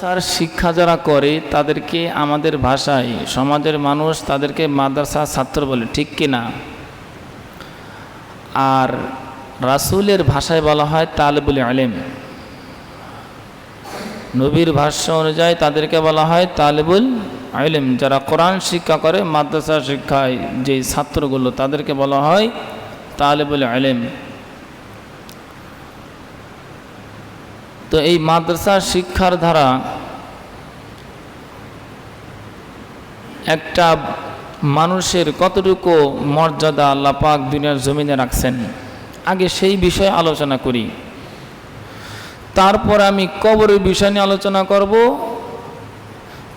তার শিক্ষা যারা করে, তাদেরকে আমাদের ভাষায়, সমাজের মানুষ তাদেরকে মাদ্রাসা ছাত্র বলে, ঠিক কি না? আর রাসূলের ভাষায় বলা হয় তালেবুল আলেম নবীর ভাষ্য অনুযায়ী তাদেরকে বলা হয় তালেবুল আলেম যারা কোরআন শিক্ষা করে, মাদ্রাসা শিক্ষায় যে ছাত্রগুলো, তাদেরকে বলা হয় তালেবুল আলেম তো এই মাদ্রাসা শিক্ষার ধারা একটা মানুষের কতটুকু মর্যাদা আল্লাহ পাক দুনিয়ার জমিনে রাখছেন? আগে সেই বিষয়ে আলোচনা করি। তারপর আমি কবরের বিষয় নিয়ে আলোচনা করব।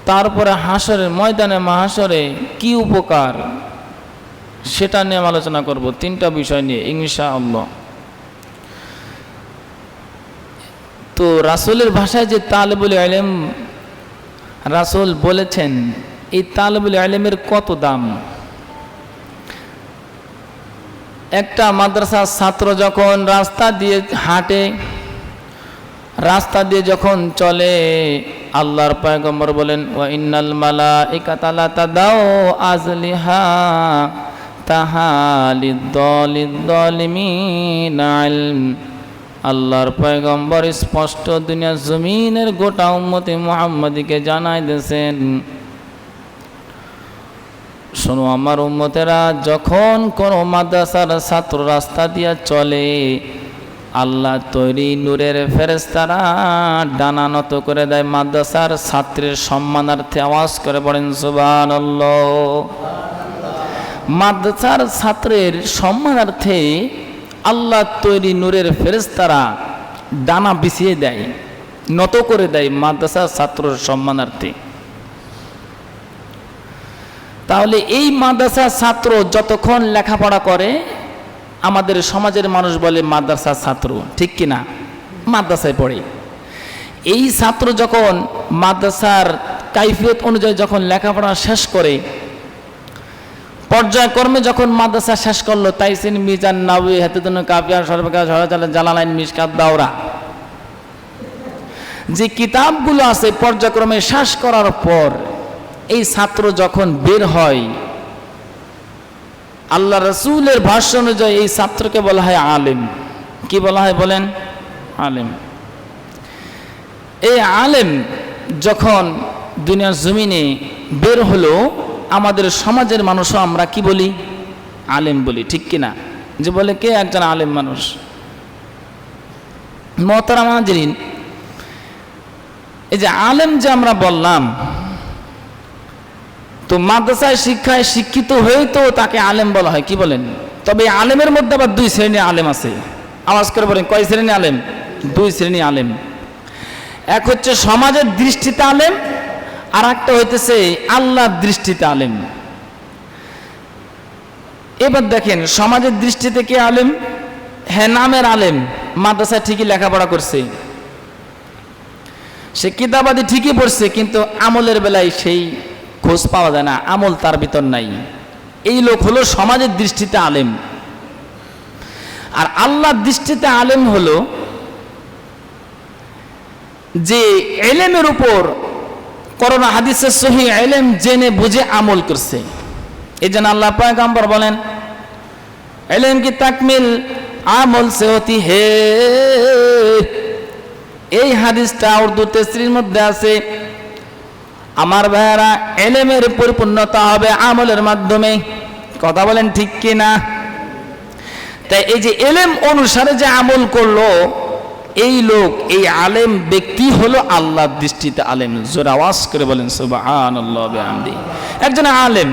তারপরে হাসরের ময়দানে মাহাসরে কি উপকার সেটা নিয়ে আলোচনা করব, তিনটা বিষয় নিয়ে ইংশা আল্লাহ তো রাসূলের ভাষায় যে তালেবুল আলেম রাসূল বলেছেন, এই তালেবুল আলেমের কত দাম? একটা মাদ্রাসার ছাত্র যখন রাস্তা দিয়ে হাঁটে, রাস্তা দিয়ে যখন চলে, আল্লাহর পয়গম্বর বলেন ও ইন্নাল মালা একাতালা তাদাও আজলিহা তাহালিদ্দলিদ্দলিমিন আলম আল্লাহর পয়গম্বর স্পষ্ট দুনিয়া জমিনের গোটা উম্মতি মোহাম্মদীকে জানাই দিয়েছেন। শোনো আমার উম্মতেরা, যখন কোনো মাদ্রাসার ছাত্র রাস্তা দিয়া চলে, আল্লাহ তৈরি নূরের ফেরেস্তারা ডানা নত করে দেয় মাদ্রাসার ছাত্রের সম্মানার্থে আওয়াজ করে পড়েন সুবান মাদ্রাসার ছাত্রের সম্মানার্থে আল্লাহ তৈরি নূরের ফেরেস্তারা ডানা বিছিয়ে দেয়, নত করে দেয় মাদ্রাসার ছাত্রের সম্মানার্থে। তাহলে এই মাদ্রাসার ছাত্র যতক্ষণ লেখাপড়া করে, আমাদের সমাজের মানুষ বলে মাদ্রাসার ছাত্র, ঠিক কি না? মাদ্রাসায় পড়ে। এই ছাত্র যখন মাদ্রাসার কাইফিয়ত অনুযায়ী যখন লেখাপড়া শেষ করে পর্যায়ক্রমে যখন মাদ্রাসা শেষ করল, তাইসিন, মিজান নাবি হাতেদুন কাপিয়া সর্বকা সরাচাল জালালাইন মিসকাত দাওরা। যে কিতাবগুলো আছে পর্যায়ক্রমে শেষ করার পর, এই ছাত্র যখন বের হয়, আল্লাহ রসুলের ভাষ্য অনুযায়ী এই ছাত্রকে বলা হয় আলেম। কি বলা হয় বলেন? আলেম। এই আলেম যখন দুনিয়ার জমিনে বের হলো আমাদের সমাজের মানুষও আমরা কি বলি? আলেম বলি, ঠিক কিনা? যে বলে, কে একজন আলেম মানুষ? মহতারা মাহাজরিন এই যে আলেম যে আমরা বললাম, তো মাদ্রাসায় শিক্ষায় শিক্ষিত হয়েই তো তাকে আলেম বলা হয়, কি বলেন? তবে আলেমের মধ্যে আবার দুই শ্রেণির আলেম আছে। আওয়াজ করে বলেন, কয় শ্রেণি আলেম? দুই শ্রেণি আলেম। এক হচ্ছে সমাজের দৃষ্টিতে আলেম আর একটা হইতেছে আল্লাহর দৃষ্টিতে আলেম। এবার দেখেন, সমাজের দৃষ্টিতে কে আলেম? হ্যাঁ নামের আলেম। মাদ্রাসায় ঠিকই লেখাপড়া করছে। সে কিতাবাদি ঠিকই পড়ছে, কিন্তু আমলের বেলায় সেই খোঁজ পাওয়া যায় না, আমল তার ভিতর নাই। এই লোক হলো সমাজের দৃষ্টিতে আলেম। আর আল্লাহর দৃষ্টিতে আলেম হলো যে এলেমের উপর করোনা হাদিসের সহি এলেম জেনে বুঝে আমল করছে। এই জন্য আল্লাহ পয়গাম্বর বলেন, এলেম কি তাকমিল? আমল সে অতি হে। এই হাদিসটা উর্দু তেসরির মধ্যে আছে। আমার ভাইয়ারা, এলেমের পরিপূর্ণতা হবে আমলের মাধ্যমে। কথা বলেন ঠিক কি না তাই এই যে এলেম অনুসারে যে আমল করল এই লোক, এই আলেম ব্যক্তি হলো আল্লাহর দৃষ্টিতে আলেম। জোর আওয়াজ করে বলেন সুবাহান একজন আলেম,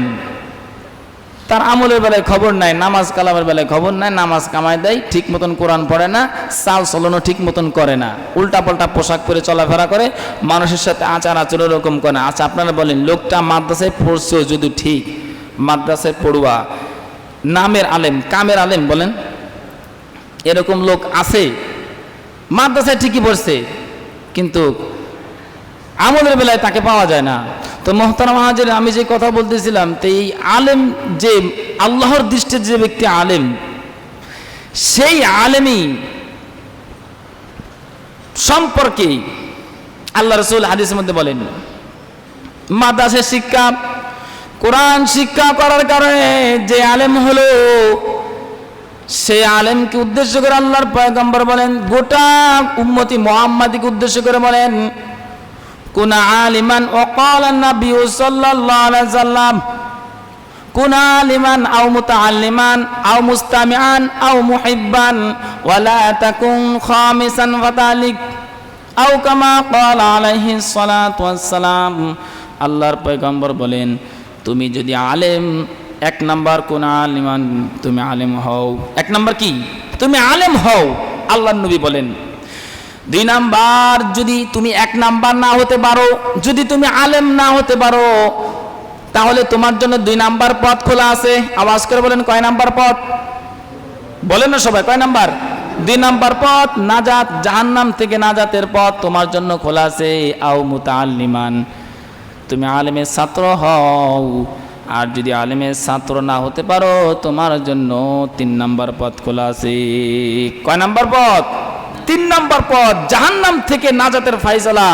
তার আমলের বেলায় খবর নাই, নামাজ কালামের বেলায় খবর নাই, নামাজ কামাই দেয়, ঠিক মতন কোরআন পড়ে না, চাল চলনও ঠিক মতন করে না উল্টা পাল্টা পোশাক পরে চলাফেরা করে, মানুষের সাথে আচার আচরণ এরকম করে না। আচ্ছা আপনারা বলেন, লোকটা মাদ্রাসায় পড়ছেও যদি ঠিক, মাদ্রাসায় পড়ুয়া, নামের আলেম, কামের আলেম বলেন, এরকম লোক আছে? মাদ্রাসায় ঠিকই পড়ছে, কিন্তু আমলের বেলায় তাকে পাওয়া যায় না। তো মোহতারা মাহাজের আমি যে কথা বলতেছিলাম, তো এই আলেম যে, আল্লাহর দৃষ্টির যে ব্যক্তি আলেম, সেই আলেমই সম্পর্কে আল্লাহ রসুল হাদিসের মধ্যে বলেন মাদ্রাসের শিক্ষা, কোরআন শিক্ষা করার কারণে যে আলেম হলো সে আলেমকে উদ্দেশ্য করে আল্লাহর পয়গম্বর বলেন, গোটা উম্মতি মোহাম্মদীকে উদ্দেশ্য করে বলেন, কোন আলিমান ওকাল নবী সাল্লাল্লাহু আলাইহি সাল্লাম কোন আলিমান আও মুতাআল্লিমান, আও মুস্তামিআন, আও মুহিব্বান ওয়ালা তাকুন খামিসান ফাতালিক আও কামা ক্বাল আলাইহি সালাতু ওয়াসসালাম। আল্লাহর পয়গম্বর বলেন, তুমি যদি আলেম এক নাম্বার কোন আলিমান তুমি আলেম হও। এক নাম্বার কি? তুমি আলেম হও, আল্লাহর নবী বলেন। দুই নাম্বার, যদি তুমি এক নাম্বার না হতে পারো, যদি তুমি আলেম না হতে পারো, তাহলে তোমার জন্য দুই নাম্বার পথ খোলা আছে। আওয়াজ করে বলেন, কয় নাম্বার পথ? বলেন না সবাই, কয় নাম্বার? দুই নাম্বার পথ না নাজাত, জাহান্নাম থেকে নাজাতের পথ তোমার জন্য খোলা আছে। আও মুতাআল্লিমান, তুমি আলেমের ছাত্র হও। আর যদি আলেমের ছাত্র না হতে পারো, তোমার জন্য তিন নাম্বার পথ খোলা আছে। কয় নাম্বার পথ? তিন নাম্বার পথ, জাহান্নাম থেকে নাজাতের ফাইসলা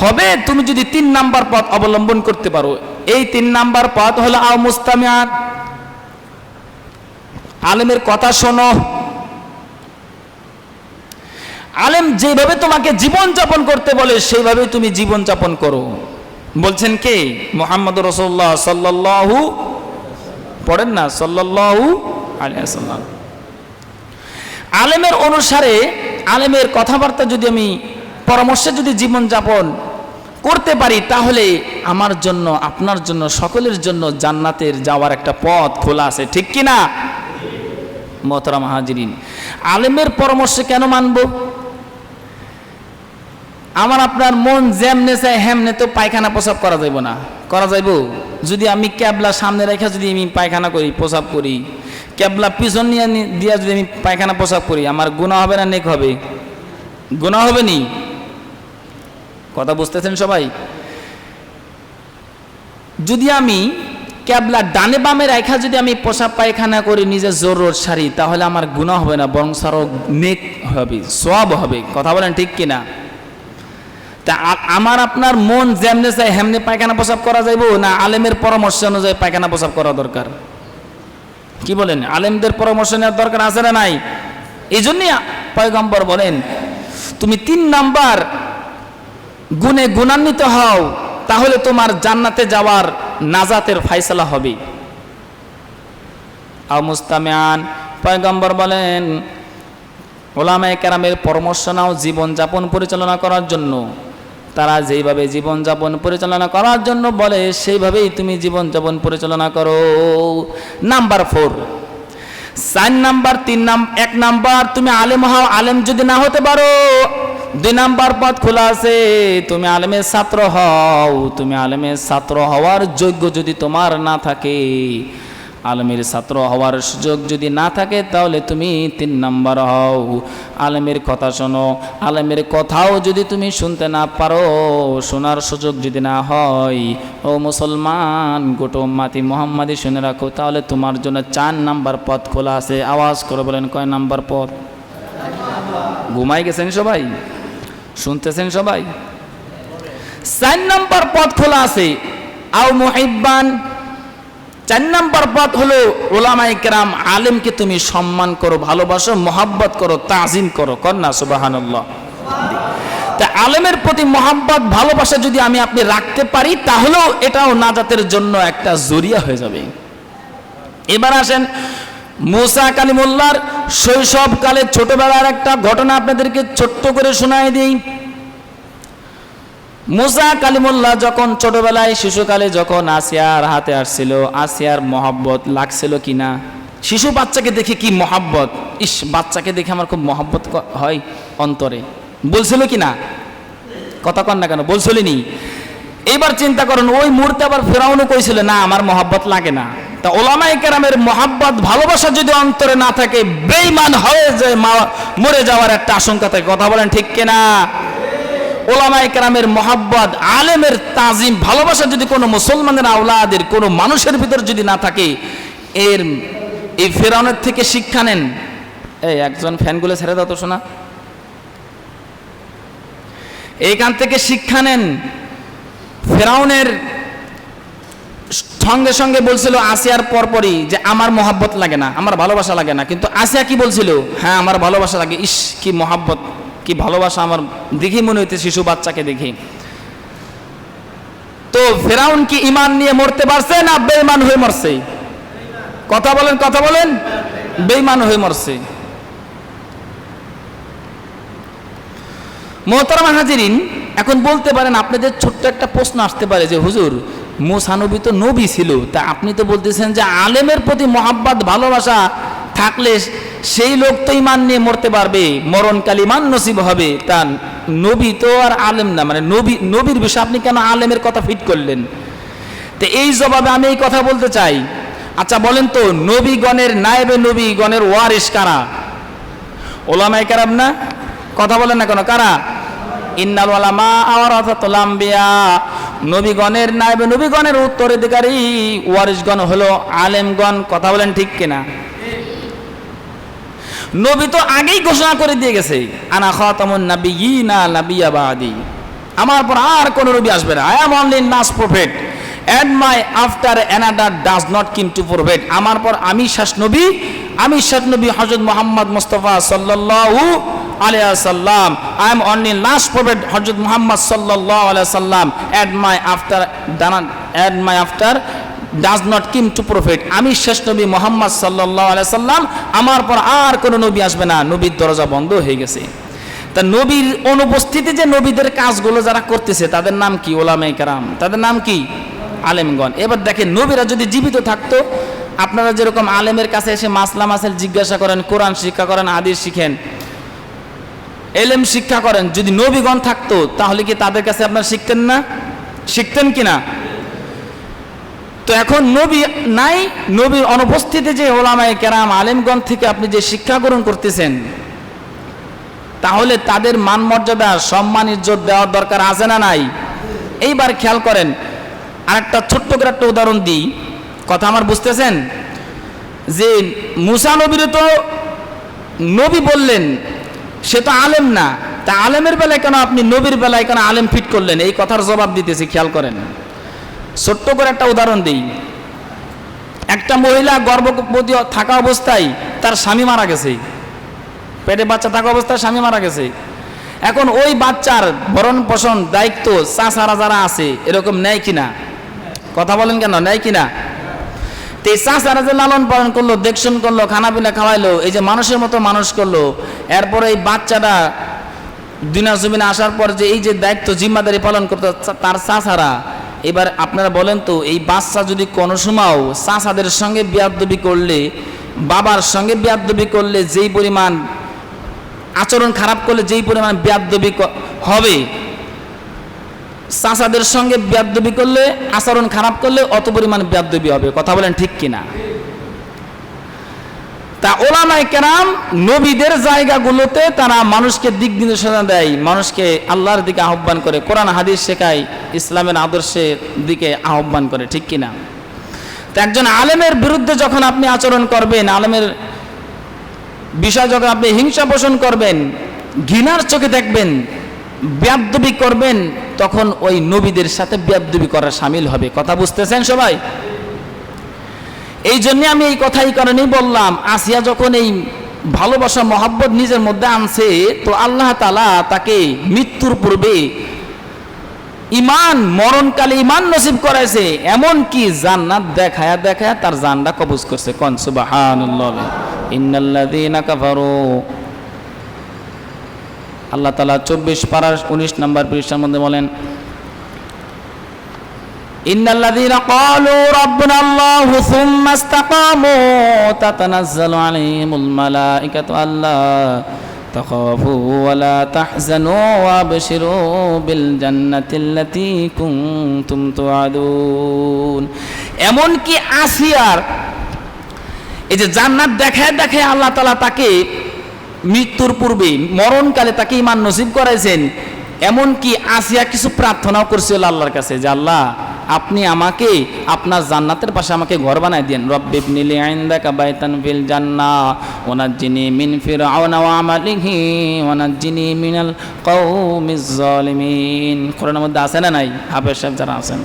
হবে তুমি যদি তিন নাম্বার পথ অবলম্বন করতে পারো। এই তিন নাম্বার পথ হলো আও মুস্তামিয়াত। আলেমের কথা শোনো। আলেম যেভাবে তোমাকে জীবন যাপন করতে বলে সেইভাবে তুমি জীবন যাপন করো। বলছেন কে? মোহাম্মদ রসুল্লাহ সাল্লাল্লাহু, পড়েন না? আলাইহি সাল্লাম আলেমের অনুসারে আলেমের কথাবার্তা যদি আমি, পরামর্শে যদি জীবন যাপন করতে পারি, তাহলে আমার জন্য, আপনার জন্য, সকলের জন্য জান্নাতের যাওয়ার একটা পথ খোলা আছে। ঠিক কি না মোহতারাম হাজিরিন। আলেমের পরামর্শে কেন মানব? আমার আপনার মন যেমনে চায় হেমনে তো পায়খানা প্রসাব করা যাইব না। করা যাইব? যদি আমি ক্যাবলা সামনে রেখে যদি আমি পায়খানা করি, প্রসাব করি, ক্যাবলা পিছন নিয়ে দিয়া যদি আমি পায়খানা প্রসাব করি, আমার গুণা হবে না নেক হবে? গুণা হবে নি? কথা বুঝতেছেন সবাই? যদি আমি ক্যাবলা ডানে বামে রেখা যদি আমি পোশাক পায়খানা করি নিজের জরুরত সারি, তাহলে আমার গুণা হবে না, বরং সারও নেক হবে সব হবে। কথা বলেন ঠিক কিনা? তা আমার আপনার মন যেমনে চাই হেমনে পায়খানা প্রসাব করা যাইব, না আলেমের পরামর্শ অনুযায়ী পায়খানা প্রসাব করা দরকার? কি বলেন? আলেমদের পরামর্শ নেওয়ার দরকার আছে না নাই? এই জন্যই পয়গম্বর বলেন, তুমি তিন নাম্বার গুণে গুণান্বিত হও, তাহলে তোমার জান্নাতে যাওয়ার নাজাতের ফাইসলা হবে। আও মুস্তামিয়ান, পয়গম্বর বলেন, ওলামায়ে কেরামের পরামর্শ নাও জীবনযাপন পরিচালনা করার জন্য। তারা যেইভাবে জীবনযাপন পরিচালনা করার জন্য বলে, সেইভাবেই তুমি জীবনযাপন পরিচালনা করো। Number four. চার নাম্বার, তিন নাম, এক নাম্বার, তুমি আলেম হও, আলেম যদি না হতে পারো, দুই নাম্বার পথ খোলা আছে, তুমি আলেমের ছাত্র হও, তুমি আলেমের ছাত্র হওয়ার যোগ্য যদি তোমার না থাকে আলমের ছাত্র হওয়ার সুযোগ যদি না থাকে, তাহলে তুমি তিন নাম্বার হও। আলমের কথা শোনো। আলমের কথাও যদি তুমি শুনতে না পারো, শোনার সুযোগ যদি না হয়, ও মুসলমান, গোটো মাতি মোহাম্মদী শুনে রাখো, তাহলে তোমার জন্য চার নাম্বার পথ খোলা আছে। আওয়াজ করে বলেন, কয় নাম্বার পথ? ঘুমাই গেছেন সবাই? শুনতেছেন সবাই? চার নাম্বার পথ খোলা আছে। আও মুহিব্বান চার নাম্বার পথ হলো ওলামাই কেরাম আলেমকে তুমি সম্মান করো, ভালোবাসো, মহাব্বত করো, তাজিম করো না সুবাহান্লাহ তা আলেমের প্রতি মহাব্বত, ভালোবাসা যদি আমি আপনি রাখতে পারি, তাহলেও এটাও নাজাতের জন্য একটা জরিয়া হয়ে যাবে। এবার আসেন, মুসা কালিমুল্লার শৈশবকালে ছোটবেলার একটা ঘটনা আপনাদেরকে ছোট্ট করে শোনায় দিই। মুসা কালিমুল্লাহ যখন ছোটবেলায়, শিশুকালে যখন আসিয়ার হাতে আসছিল, আসিয়ার মহব্বত লাগছিল কিনা? শিশু বাচ্চাকে দেখে কি মহাব্বত? ইস, বাচ্চাকে দেখে আমার খুব মহাব্বত হয় অন্তরে। বলছিল কি না কথা কন না কেন বলছিলেনি এইবার চিন্তা করুন, ওই মুহূর্তে আবার ফেরাউনও কইছিল, না, আমার মহাব্বত লাগে না। তা ওলামাই কেরামের মহাব্বত, ভালোবাসা যদি অন্তরে না থাকে বেইমান হয়ে যে মা- মরে যাওয়ার একটা আশঙ্কা থাকে। কথা বলেন ঠিক কিনা? ওলামাই কেরামের মহাব্বত, আলেমের তাজিম, ভালোবাসা যদি কোনো মুসলমানের আওলাদের, কোনো মানুষের ভিতর যদি না থাকে, এর, এই ফেরাউনের থেকে শিক্ষা নেন। এই একজন ফ্যানগুলো ছেড়ে দাও তো শোনা এইখান থেকে শিক্ষা নেন। ফেরাউনের সঙ্গে সঙ্গে বলছিল আসিয়ার পরপরই যে আমার মহাব্বত লাগে না, আমার ভালোবাসা লাগে না। কিন্তু আসিয়া কি বলছিল? হ্যাঁ আমার ভালোবাসা লাগে। ইস, কি মহাব্বত। কি ভালোবাসা আমার দেখি মনে হইতে শিশু বাচ্চাকে দেখি। তো ফেরাউন কি ইমান নিয়ে মরতে পারছে না বেঈমান হয়ে মরছে? কথা বলেন কথা বলেন। বেঈমান হয়ে মরছে। মোহতারাম হাজিরিন, এখন বলতে পারেন আপনাদের ছোট্ট একটা প্রশ্ন আসতে পারে যে, হুজুর মুসানবী তো নবী ছিল, তা আপনি তো বলতেছেন যে আলেমের প্রতি মহাব্বাত, ভালোবাসা থাকলে সেই লোক তো ইমান নিয়ে মরতে পারবে, মরণকাল ইমান নসিব হবে। তা নবী তো আর আলেম না মানে নবী, নবীর বিষয়ে আপনি কেন আলেমের কথা ফিট করলেন? তো এই জবাবে আমি এই কথা বলতে চাই। আচ্ছা বলেন তো, নবীগণের নায়েবে নবীগণের ওয়ারিস কারা? ওলামাই কারাম না? কথা বলেন না কেন, কারা? ইন্নাল ওলামা আওয়ারাতাতুল আম্বিয়া। নবীগণের নায়েবে নবীগণের উত্তরাধিকারী ওয়ারিসগণ হলো আলেমগণ, কথা বলেন ঠিক কিনা? নবী তো আগেই ঘোষণা করে দিয়ে গেছে, আনা খাতামুন নাবিয়িনা নাবিয়্যা বাদি। আমার পর আর কোন নবী আসবে না। আই অ্যাম অনলি নাস prophet and my after another does not come to prophet আমার পর আমি শেষ নবী আমি শেষ নবী হযরত মুহাম্মদ মুস্তাফা সাল্লাল্লাহু আলাইহি সাল্লাম I am only last prophet Hazrat Muhammad সাল্লাল্লাহু আলাইহি সাল্লাম at my after done at my after does not come to prophet আমি শেষ নবী মোহাম্মদ সাল্লাহ সাল্লাম, আমার পর আর কোনো নবী আসবে না। নবীর দরজা বন্ধ হয়ে গেছে। তা নবীর অনুপস্থিতি যে নবীদের কাজগুলো যারা করতেছে, তাদের নাম কি? ওলামে কারাম। তাদের নাম কি? আলেমগণ। এবার দেখেন, নবীরা যদি জীবিত থাকতো, আপনারা যেরকম আলেমের কাছে এসে মাসলা মাসেল জিজ্ঞাসা করেন, কোরআন শিক্ষা করেন আদির শিখেন, এলেম শিক্ষা করেন, যদি নবীগণ থাকতো, তাহলে কি তাদের কাছে আপনারা শিখতেন না? শিখতেন কি না? তো এখন নবী নাই, নবীর অনুপস্থিতি যে ওলামায় কেরাম আলেমগঞ্জ থেকে আপনি যে শিক্ষা গ্রহণ করতেছেন, তাহলে তাদের মান মর্যাদা সম্মান, ইজ্জত দেওয়ার দরকার আছে না নাই? এইবার খেয়াল করেন, আরেকটা ছোট্ট করে একটা উদাহরণ দিই। কথা আমার বুঝতেছেন? যে মুসা নবীর তো নবী বললেন, সে তো আলেম না। তা আলেমের বেলায় কেন আপনি নবীর বেলায় কেন আলেম ফিট করলেন? এই কথার জবাব দিতেছি, খেয়াল করেন। ছোট্ট করে একটা উদাহরণ দিই। একটা মহিলা গর্ভবতী থাকা অবস্থায় তার স্বামী মারা গেছে। পেটে বাচ্চা থাকা অবস্থায় স্বামী মারা গেছে। এখন ওই বাচ্চার ভরণ পোষণ দায়িত্ব চাষারা যারা আছে, এরকম নেয় কিনা কথা বলেন কেন, নেয় কিনা তো এই চাষারা যে লালন পালন করল, দেখশন করল খানা পিনা খাওয়াইলো, এই যে মানুষের মতো মানুষ করল, এরপরে এই বাচ্চাটা দিনা জমিনে আসার পর যে এই যে দায়িত্ব জিম্মাদারি পালন করতো তার চাষারা এবার আপনারা বলেন তো, এই বাচ্চা যদি কোনো সময়ও চাষাদের সঙ্গে বিয়াদবি করলে, বাবার সঙ্গে বিয়াদবি করলে যেই পরিমাণ আচরণ খারাপ করলে যেই পরিমাণ বিয়াদবি হবে চাষাদের সঙ্গে বিয়াদবি করলে, আচরণ খারাপ করলে অত পরিমাণ বিয়াদবি হবে, কথা বলেন ঠিক কিনা? তা ওলামাই কেরাম নবীদের জায়গাগুলোতে তারা মানুষকে দিক নির্দেশনা দেয়, মানুষকে আল্লাহর দিকে আহ্বান করে, কোরআন, হাদিস শেখায়, ইসলামের আদর্শের দিকে আহ্বান করে, ঠিক কিনা? তো একজন আলেমের বিরুদ্ধে যখন আপনি আচরণ করবেন, আলেমের বিষয় যখন আপনি হিংসা পোষণ করবেন, ঘৃণার চোখে দেখবেন, ব্যাদবি করবেন, তখন ওই নবীদের সাথে ব্যাদবি করা সামিল হবে। কথা বুঝতেছেন সবাই? এই জন্য আমি এই কথাই কারণেই বললাম, আসিয়া যখন এই ভালোবাসা, মহাব্বত নিজের মধ্যে আনছে, তো আল্লাহ তালা তাকে মৃত্যুর পূর্বে ইমান মরণকালে ইমান নসিব করাইছে এমন কি জান্নাত দেখায়া দেখায়া তার জানটা কবজ করছে। কন? সুবহানাল্লাহ। ইন্নাল্লাযীনা কাফারু। আল্লাহ তাআলা 24 পারার 19 নম্বর পৃষ্ঠার মধ্যে বলেন إن الذين قالوا ربنا الله ثم استقاموا تتنزل عليهم الملائكة ألا تخافوا ولا تحزنوا وابشروا بالجنة التي كنتم توعدون এমন কি আসিয়ার এই যে জান্নাত দেখায় দেখায় আল্লাহ তালা তাকে মৃত্যুর পূর্বে মরণকালে তাকে ইমান নসিব করাইছেন এমন কি আসিয়া কিছু প্রার্থনাও করছিল আল্লাহর কাছে যে আল্লাহ আপনি আমাকে, আপনার জান্নাতের পাশে আমাকে ঘর বানায় দেন রব্বিব নিলি আইন্দাকা বাইতান ফিল জান্না, ওনাজ্জিনি মিন ফিরআউনা ওয়া আমালিহি, ওনাজ্জিনি মিনাল কওমিজ জালিমিন কোরআনের মধ্যে আছে না নাই? হাফেজ সাহেব যারা আছেন।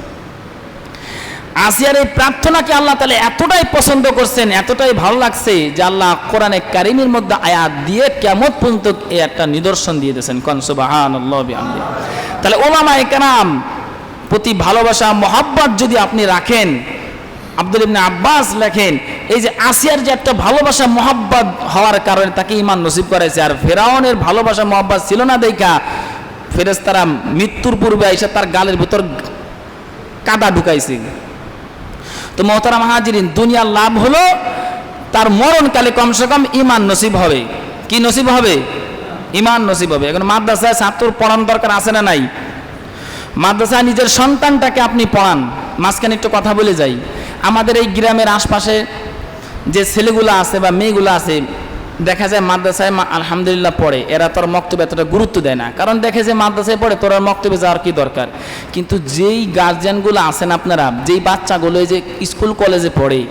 আসিয়ার এই প্রার্থনাকে আল্লাহ তাহলে এতটাই পছন্দ করছেন, এতটাই ভালো লাগছে যে আল্লাহ কোরআনে কারিমের মধ্যে আয়াত দিয়ে কেমন পর্যন্ত একটা নিদর্শন দিয়ে দিয়েছেন। কনসুবাহান তাহলে ওলামা একরাম প্রতি ভালোবাসা, মহাব্বত যদি আপনি রাখেন, আব্দুল ইবনে আব্বাস লেখেন, এই যে আসিয়ার যে একটা ভালোবাসা, মহাব্বত হওয়ার কারণে তাকে ইমান নসিব করেছে। আর ফেরাউনের ভালোবাসা, মহাব্বত ছিল না দেখা ফেরেস্তারা মৃত্যুর পূর্বে এসে তার গালের ভিতর কাদা ঢুকাইছে। তো মহতারা হাজিরিন, দুনিয়ার লাভ হলো তার মরণকালে কমসে কম ইমান নসিব হবে। কি নসিব হবে? ইমান নসিব হবে। এখন মাদ্রাসায় ছাত্র পড়ান দরকার আছে না নাই? মাদ্রাসায় নিজের সন্তানটাকে আপনি পড়ান। মাঝখানে একটু কথা বলে যাই। আমাদের এই গ্রামের আশপাশে যে ছেলেগুলো আছে বা মেয়েগুলো আছে, দেখা যায় মাদ্রাসায় আলহামদুলিল্লাহ পড়ে। এরা তোর মক্তব্য এতটা গুরুত্ব দেয় না। কারণ দেখে যে মাদ্রাসায় পড়ে, তোর মক্তব্যে যাওয়ার কি দরকার? কিন্তু যেই গার্জিয়ানগুলো আছেন আপনারা, যেই বাচ্চাগুলো যে স্কুল কলেজে পড়ে,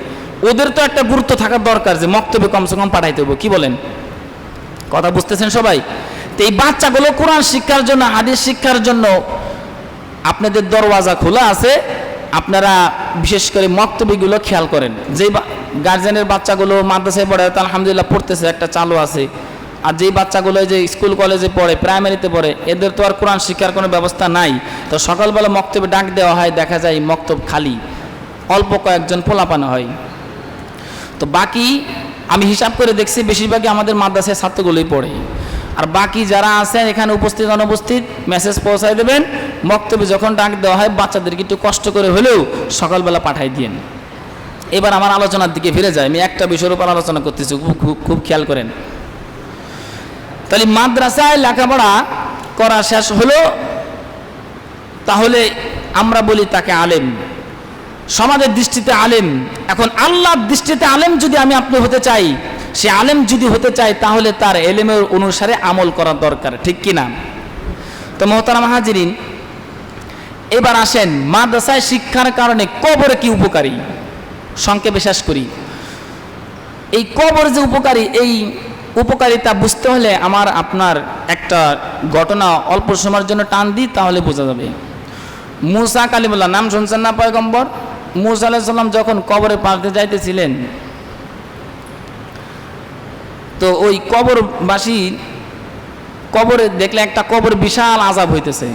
ওদের তো একটা গুরুত্ব থাকার দরকার যে মক্তব্যে কমসে কম পাঠাইতে হবে। কি বলেন? কথা বুঝতেছেন সবাই? তো এই বাচ্চাগুলো কোরআন শিক্ষার জন্য, হাদিস শিক্ষার জন্য আপনাদের দরওয়াজা খোলা আছে, আপনারা বিশেষ করে মক্তবিগুলো খেয়াল করেন। যে গার্জেনের বাচ্চাগুলো মাদ্রাসায় পড়ে, তা আলহামদুলিল্লাহ পড়তেছে, একটা চালু আছে। আর যেই বাচ্চাগুলো যে স্কুল কলেজে পড়ে প্রাইমারিতে পড়ে, এদের তো আর কোরআন শিক্ষার কোনো ব্যবস্থা নাই। তো সকালবেলা মক্তবে ডাক দেওয়া হয়, দেখা যায় মক্তব খালি। অল্প কয়েকজন পোলাপানো হয়। তো বাকি আমি হিসাব করে দেখছি, বেশিরভাগই আমাদের মাদ্রাসায় ছাত্রগুলোই পড়ে। আর বাকি যারা আছেন, এখানে উপস্থিত, অনুপস্থিত মেসেজ পৌঁছায় দেবেন। বক্তব্যে যখন ডাক দেওয়া হয়, বাচ্চাদেরকে একটু কষ্ট করে হলেও সকালবেলা পাঠাই দিয়েন। এবার আমার আলোচনার দিকে ফিরে যায়। আমি একটা বিষয়ের উপর আলোচনা করতেছি, খুব খুব খেয়াল করেন। তাহলে মাদ্রাসায় লেখাপড়া করা শেষ হলো, তাহলে আমরা বলি তাকে আলেম। সমাজের দৃষ্টিতে আলেম। এখন আল্লাহর দৃষ্টিতে আলেম যদি আমি আপনি হতে চাই, সে আলেম যদি হতে চাই তাহলে তার এলেমের অনুসারে আমল করা দরকার, ঠিক কি না তো মোহতারাম হাজিরিন এবার আসেন, মাদ্রাসায় শিক্ষার কারণে কবরে কি উপকারী? সংক্ষেপে শেষ করি। এই কবর যে উপকারী, এই উপকারিতা বুঝতে হলে আমার আপনার একটা ঘটনা অল্প সময়ের জন্য টান দিই, তাহলে বোঝা যাবে। মুসা কালিমুল্লাহ, নাম শুনছেন না পয়গম্বর? মুসা আলাইসাল্লাম যখন কবরে পাড়তে যাইতেছিলেন, তো ওই কবরবাসী কবরে দেখলে একটা কবর বিশাল আজাব হইতেছে।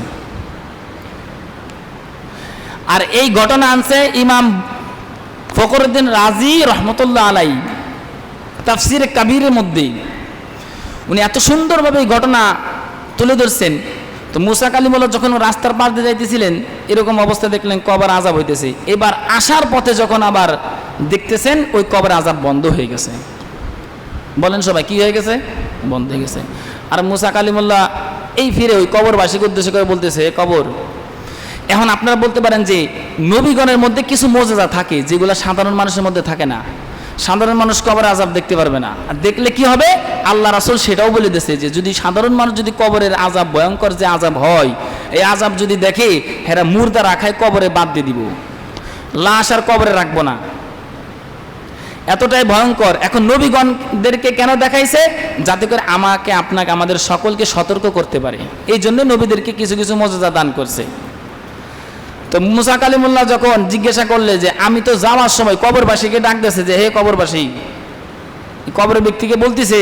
আর এই ঘটনা আনছে ইমাম ফখরুদ্দিন রাজি রহমতুল্লাহ আলাই, তাফসিরে কাবিরের মধ্যে উনি এত সুন্দরভাবে এই ঘটনা তুলে ধরছেন। তো মুসা কালিমুল্লাহ যখন রাস্তার পাশ দিয়ে যাইতেছিলেন, এরকম অবস্থা দেখলেন কবার আজাব হইতেছে। এবার আসার পথে যখন আবার দেখতেছেন, ওই কবর আজাব বন্ধ হয়ে গেছে। বলেন সবাই, কি হয়ে গেছে? বন্ধ হয়ে গেছে। আর মুসা কালিমুল্লাহ এই ফিরে ওই কবরবাসীকে উদ্দেশ্য করে বলতেছে, কবর এখন আপনারা বলতে পারেন যে নবীগণের মধ্যে কিছু মজেজা থাকে, যেগুলো সাধারণ মানুষের মধ্যে থাকে না। সাধারণ মানুষ কবরে আজাব দেখতে পারবে না। আর দেখলে কি হবে? আল্লাহ রাসুল সেটাও বলে দিয়েছে যে যদি সাধারণ মানুষ যদি কবরের আজাব ভয়ঙ্কর যে আজাব হয়, এই আজাব যদি দেখে, হেরা মুর্দা রাখায় কবরে বাদ দিয়ে দিব। লাশ আর কবরে রাখব না। এতটাই ভয়ঙ্কর। এখন নবীগণদেরকে কেন দেখাইছে? যাতে করে আমাকে, আপনাকে, আমাদের সকলকে সতর্ক করতে পারে। এই জন্য নবীদেরকে কিছু কিছু মর্যাদা দান করছে। তো মুসা কালিমুল্লাহ যখন জিজ্ঞাসা করলে যে, আমি তো যাওয়ার সময় কবরবাসীকে ডাকতেছে যে, হে কবরবাসী, কবরের ব্যক্তিকে বলতেছে,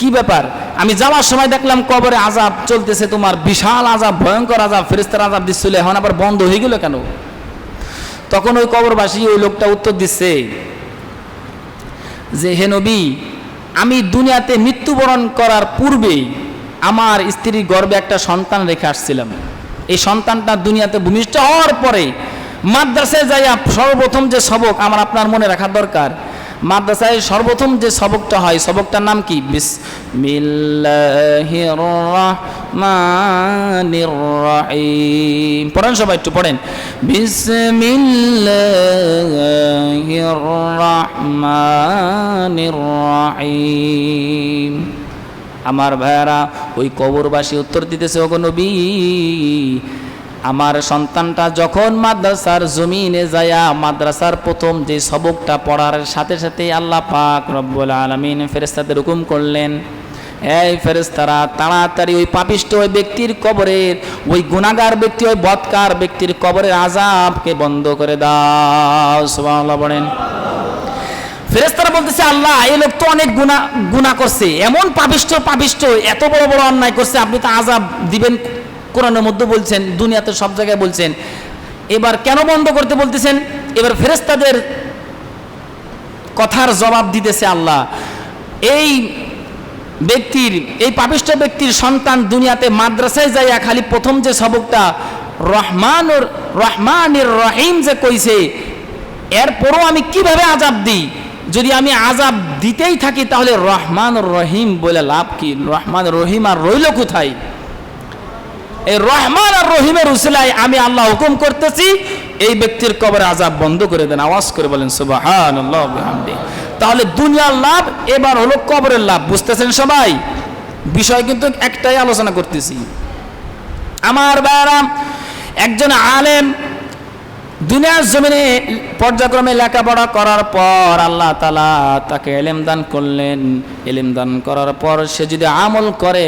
কি ব্যাপার? আমি যাওয়ার সময় দেখলাম কবরে আজাব চলতেছে, তোমার বিশাল আজাব ভয়ঙ্কর আজাব ফেরিস্তার আজাব দিচ্ছিল, এখন আবার বন্ধ হয়ে গেল কেন? তখন ওই কবরবাসী ওই লোকটা উত্তর দিচ্ছে যে, হে নবী, আমি দুনিয়াতে মৃত্যুবরণ করার পূর্বেই আমার স্ত্রীর গর্বে একটা সন্তান রেখে আসছিলাম। এই সন্তানটা দুনিয়াতে ভূমিষ্ঠ হওয়ার পরে মাদ্রাসায় যাইয়া সর্বপ্রথম যে সবক আমার আপনার মনে রাখা দরকার। মাদ্রাসায় সর্বপ্রথম যে সবকটা হয়, সবকটার নাম কি? পড়েন সবাই একটু, পড়েন। বিসমিল্লাহির রহমানির রহিম। আমার ভাইয়ারা, ওই কবরবাসী উত্তর দিতেছে, ওগো নবী, আমার সন্তানটা যখন মাদ্রাসার জমিনে যায়া মাদ্রাসার প্রথম যে সবকটা পড়ার সাথে সাথে আল্লাহ পাক রব্বুল আলমিন ফেরেস্তাদের হুকুম করলেন, এই ফেরেস্তারা তাড়াতাড়ি ওই পাপিষ্ট ওই ব্যক্তির কবরের, ওই গুণাগার ব্যক্তি, ওই বৎকার ব্যক্তির কবরের আজাবকে বন্ধ করে দাও। সুবহানাল্লাহ বলেন। ফেরেস্তারা বলতেছে, আল্লাহ, এই লোক তো অনেক গুণা গুণা করছে। এমন পাপিষ্ট পাপিষ্ট এত বড় বড় অন্যায় করছে, আপনি তো আজাব দিবেন, কোরআনের মধ্যে বলছেন, দুনিয়াতে সব জায়গায় বলছেন। এবার কেন বন্ধ করতে বলতেছেন? এবার ফেরেস্তাদের কথার জবাব দিতেছে আল্লাহ। এই ব্যক্তির, এই পাপিষ্ট ব্যক্তির সন্তান দুনিয়াতে মাদ্রাসায় যাইয়া খালি প্রথম যে সবকটা রহমানুর, রহমানির রহিম যে কইছে, এরপরও আমি কীভাবে আজাব দিই? যদি আমি আজাব দিতেই থাকি, তাহলে রহমান রহিম বলে লাভ কি? রহমান রহিম আর রইল কোথায়? এই রহমান আর রহিমের উসিলায় আমি আল্লাহ হুকুম করতেছি, এই ব্যক্তির কবরে আজাব বন্ধ করে দেন। আওয়াজ করে বলেন সুবাহান তাহলে দুনিয়ার লাভ, এবার হলো কবরের লাভ, বুঝতেছেন সবাই? বিষয় কিন্তু একটাই আলোচনা করতেছি। আমার বায়ারাম একজন আলেম দুনিয়ার জমিনে পর্যায়ক্রমে লেখাপড়া করার পর আল্লাহ তালা তাকে এলেম দান করলেন। এলেম দান করার পর সে যদি আমল করে,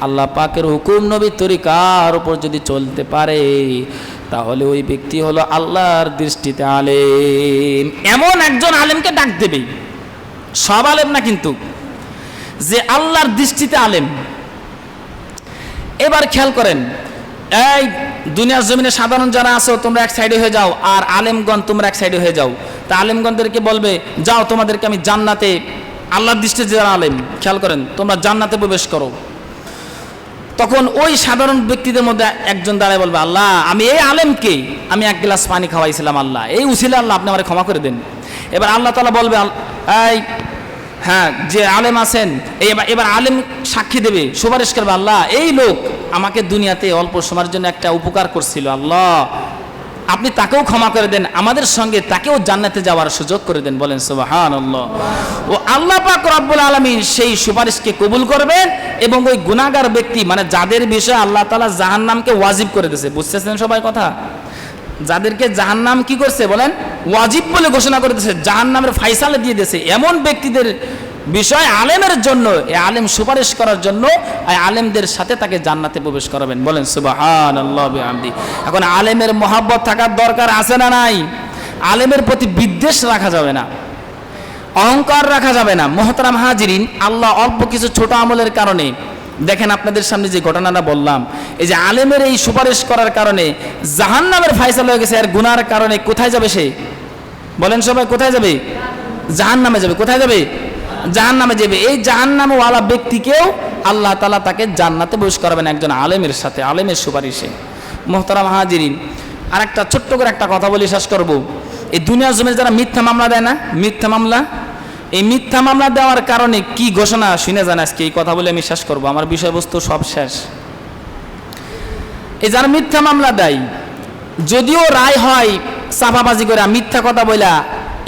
আল্লাহ পাকের হুকুম নবী তরিকার উপর যদি চলতে পারে, তাহলে ওই ব্যক্তি হলো আল্লাহর দৃষ্টিতে আলেম। এমন একজন আলেমকে ডাক দেবে। সব আলেম না কিন্তু, যে আল্লাহর দৃষ্টিতে আলেম। এবার খেয়াল করেন এই, দুনিয়ার জমিনে সাধারণ যারা আছো, তোমরা এক সাইডে হয়ে যাও, আর আলেমগঞ্জ তোমরা এক সাইডে হয়ে যাও। তা আলেমগঞ্জদেরকে বলবে, যাও, তোমাদেরকে আমি জান্নাতে, আল্লাহর দৃষ্টিতে যারা আলেম, খেয়াল করেন, তোমরা জান্নাতে প্রবেশ করো। তখন ওই সাধারণ ব্যক্তিদের মধ্যে একজন দাঁড়ায় বলবে, আল্লাহ, আমি এই আলেমকে, আমি এক গ্লাস পানি খাওয়াইছিলাম, আল্লাহ। এই উসিলে আল্লাহ, আপনি আমার ক্ষমা করে দেন। এবার আল্লাহ তালা বলবে এই হ্যাঁ যে আলেম আছেন এবার আলেম সাক্ষী দেবে, সুপারিশ করবে, আল্লাহ, এই লোক আমাকে দুনিয়াতে অল্প সময়ের জন্য একটা উপকার করছিল, আল্লাহ। আপনি তাকেও ক্ষমা করে দেন, আমাদের সঙ্গে তাকেও জান্নাতে যাওয়ার সুযোগ করে দেন, বলেন সুবাহান ও আল্লাহ পাক রব্বুল আলমিন সেই সুপারিশকে কবুল করবেন এবং ওই গুণাগার ব্যক্তি মানে যাদের বিষয়ে আল্লাহ তালা জাহান্নামকে ওয়াজিব করে দিয়েছে, বুঝতেছেন সবাই কথা? যাদেরকে জাহান্নাম কি করছে বলেন? ওয়াজিব বলে ঘোষণা করে দিয়েছে, জাহান্নামের ফাইসালে দিয়ে দিয়েছে। এমন ব্যক্তিদের বিষয় আলেমের জন্য এই আলেম সুপারিশ করার জন্য, এই আলেমদের সাথে তাকে জান্নাতে প্রবেশ করাবেন। বলেন সুবাহান আল্লাহ বিহামদি। এখন আলেমের মহাব্বত থাকার দরকার আছে না নাই? আলেমের প্রতি বিদ্বেষ রাখা যাবে না। অহংকার রাখা যাবে না। মোহতারাম হাজিরিন, আল্লাহ অল্প কিছু ছোট আমলের কারণে, দেখেন আপনাদের সামনে যে ঘটনাটা বললাম, এই যে আলেমের এই সুপারিশ করার কারণে জাহান নামের ফাইসাল হয়ে গেছে আর গুনার কারণে কোথায় যাবে সে? বলেন সবাই, কোথায় যাবে? জাহান নামে যাবে। কোথায় যাবে? জাহান নামে যাবে। এই জাহান নামে ওয়ালা ব্যক্তিকেও আল্লাহ তালা তাকে জান্নাতে বস করাবেন একজন আলেমের সাথে, আলেমের সুপারিশে। মোহতারাম হাজিরিন আর একটা ছোট্ট করে একটা কথা বলে শেষ করব। এই দুনিয়ার জমির যারা মিথ্যা মামলা দেয় না, মিথ্যা মামলা, এই মিথ্যা মামলা দেওয়ার কারণে কি ঘোষণা শুনে যান আজকে, এই কথা বলে আমি শেষ করব। আমার বিষয়বস্তু সব শেষ। এই যারা মিথ্যা মামলা দেয়, যদিও রায় হয় চাপাবাজি করে, মিথ্যা কথা বইলা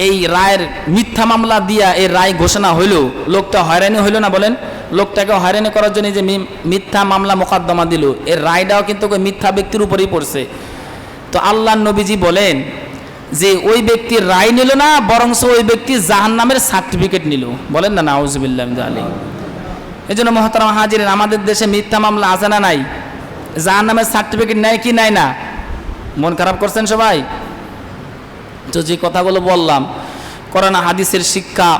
এই রায়ের মিথ্যা মামলা দিয়া এই রায় ঘোষণা হইল, লোকটা হয়রানি হইল না বলেন? লোকটাকে হয়রানি করার জন্য যে মিথ্যা মামলা মোকদ্দমা দিল, এর রায়টাও কিন্তু মিথ্যা ব্যক্তির উপরেই পড়ছে। তো আল্লাহ নবীজি বলেন যে ওই ব্যক্তির রায় নিল না, বরংস ওই ব্যক্তি জাহান নামের সার্টিফিকেট নিল। বলেন না, নাউজবিল্লাহ আলী এই জন্য মহতারাম হাজিরেন, আমাদের দেশে মিথ্যা মামলা আছে না নাই? জাহান নামের সার্টিফিকেট নেয় কি নেয় না? মন খারাপ করছেন সবাই? তো যে কথাগুলো বললাম করোনা হাদিসের শিক্ষা,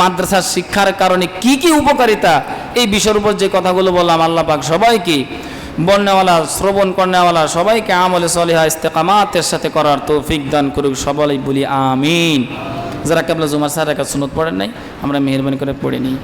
মাদ্রাসার শিক্ষার কারণে কি কি উপকারিতা, এই বিষয়ের উপর যে কথাগুলো বললাম, আল্লাহ পাক সবাইকে বলনেওয়ালা শ্রবণ করনেওয়ালা সবাইকে আমলে সলিহা, ইস্তেকামাতের সাথে করার তৌফিক দান করুক সবাই, বলি আমিন। যারা কেবল জুমার স্যার একটা সুনত পড়েন নাই, আমরা মেহরবানি করে পড়ে নিই।